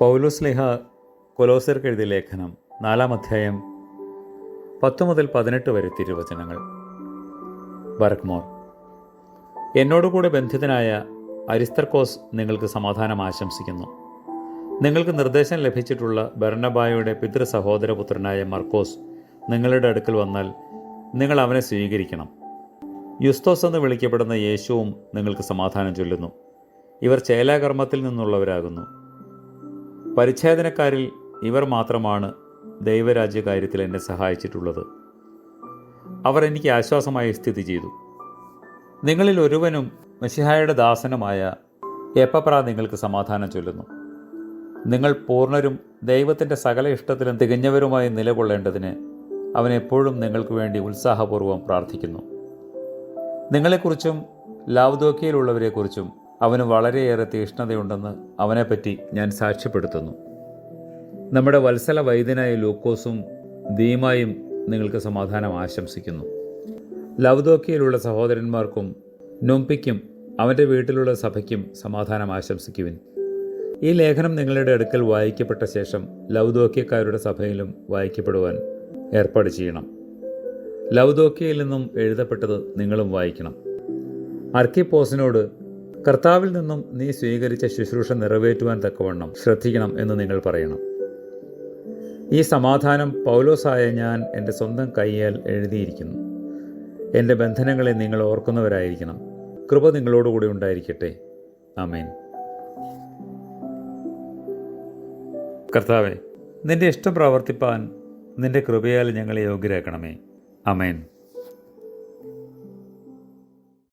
പൗലോസ്ലിഹ കൊലോസർക്ക് എഴുതിയ ലേഖനം നാലാം അധ്യായം പത്ത് മുതൽ പതിനെട്ട് വരെ തിരുവചനങ്ങൾ. ബർക്ക്മോർ എന്നോടുകൂടെ ബന്ധിതനായ അരിസ്തർക്കോസ് നിങ്ങൾക്ക് സമാധാനം ആശംസിക്കുന്നു. നിങ്ങൾക്ക് നിർദ്ദേശം ലഭിച്ചിട്ടുള്ള ബർണബായുടെ പിതൃ സഹോദരപുത്രനായ മർക്കോസ് നിങ്ങളുടെ അടുക്കൽ വന്നാൽ നിങ്ങൾ അവനെ സ്വീകരിക്കണം. യുസ്തോസ് എന്ന് വിളിക്കപ്പെടുന്ന യേശുവും നിങ്ങൾക്ക് സമാധാനം ചൊല്ലുന്നു. ഇവർ ചേലാകർമ്മത്തിൽ നിന്നുള്ളവരാകുന്നു. പരിച്ഛേദനക്കാരിൽ ഇവർ മാത്രമാണ് ദൈവരാജ്യകാര്യത്തിൽ എന്നെ സഹായിച്ചിട്ടുള്ളത്. അവർ എനിക്ക് ആശ്വാസമായി സ്ഥിതി ചെയ്തു. നിങ്ങളിൽ ഒരുവനും മെഷിഹായുടെ ദാസനുമായ എപ്പപ്ര നിങ്ങൾക്ക് സമാധാനം ചൊല്ലുന്നു. നിങ്ങൾ പൂർണരും ദൈവത്തിന്റെ സകല ഇഷ്ടത്തിലും തികഞ്ഞവരുമായി നിലകൊള്ളേണ്ടതിന് അവൻ എപ്പോഴും നിങ്ങൾക്ക് വേണ്ടി ഉത്സാഹപൂർവം പ്രാർത്ഥിക്കുന്നു. നിങ്ങളെക്കുറിച്ചും ലാവ്ദോക്കിയയിലുള്ളവരെക്കുറിച്ചും അവന് വളരെയേറെ തീഷ്ണതയുണ്ടെന്ന് അവനെപ്പറ്റി ഞാൻ സാക്ഷ്യപ്പെടുത്തുന്നു. നമ്മുടെ വത്സല വൈദ്യനായ ലൂക്കോസും ദീമായും നിങ്ങൾക്ക് സമാധാനം ആശംസിക്കുന്നു. ലവ്ദോക്കിയിലുള്ള സഹോദരന്മാർക്കും നൊമ്പിക്കും അവന്റെ വീട്ടിലുള്ള സഭയ്ക്കും സമാധാനം ആശംസിക്കുവിൻ. ഈ ലേഖനം നിങ്ങളുടെ അടുക്കൽ വായിക്കപ്പെട്ട ശേഷം ലൗദോക്കിയക്കാരുടെ സഭയിലും വായിക്കപ്പെടുവാൻ ഏർപ്പാട് ചെയ്യണം. ലവ്ദോക്കിയയിൽ നിന്നും എഴുതപ്പെട്ടത് നിങ്ങളും വായിക്കണം. അർക്കിപ്പോസിനോട് കർത്താവിൽ നിന്നും നീ സ്വീകരിച്ച ശുശ്രൂഷ നിറവേറ്റുവാൻ തക്കവണ്ണം ശ്രദ്ധിക്കണം എന്ന് നിങ്ങൾ പറയണം. ഈ സമാധാനം പൗലോസായ ഞാൻ എന്റെ സ്വന്തം കൈയാൽ എഴുതിയിരിക്കുന്നു. എന്റെ ബന്ധനങ്ങളെ നിങ്ങൾ ഓർക്കുന്നവരായിരിക്കണം. കൃപ നിങ്ങളോടുകൂടി ഉണ്ടായിരിക്കട്ടെ. ആമേൻ. കർത്താവെ നിന്റെ ഇഷ്ടം പ്രവർത്തിപ്പാൻ നിന്റെ കൃപയാൽ ഞങ്ങളെ യോഗ്യരാക്കണമേ. അമേൻ